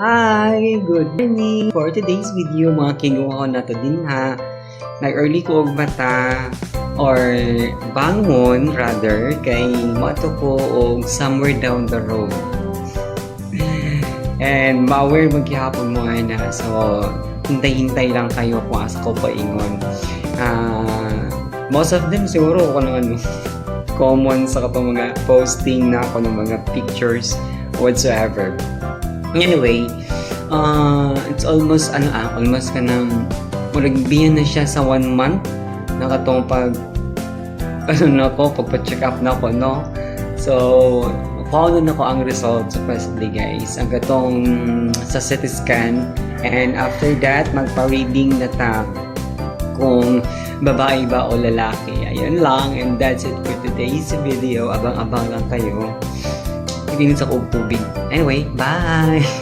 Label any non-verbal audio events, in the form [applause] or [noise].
Hi! Good morning! For today's video, mga kinuha ko na to din ha. Nag-early ko og mata or bangon rather kay mato ko og somewhere down the road. [sighs] And maware maghihapon mo na. So, hintay-hintay lang kayo kung asa ko paingon. Ah, most of them siguro kung ano, [laughs] common sa katong mga posting na ako ng mga pictures whatsoever. Anyway, uh, it's almost, ano ah, almost ka ng, muragbiyan na siya sa one month na katong pag, [laughs] ano na ko, pagpa-check up na ko, no? So, follow na ko ang results supposedly guys. Ang katong sa CT scan. And after that, magpa-reading na ta kung babae ba o lalaki. Ayun lang. And that's it for today's video. Abang-abang lang kayo. Hindi sa kog tubig. Anyway, bye! [laughs]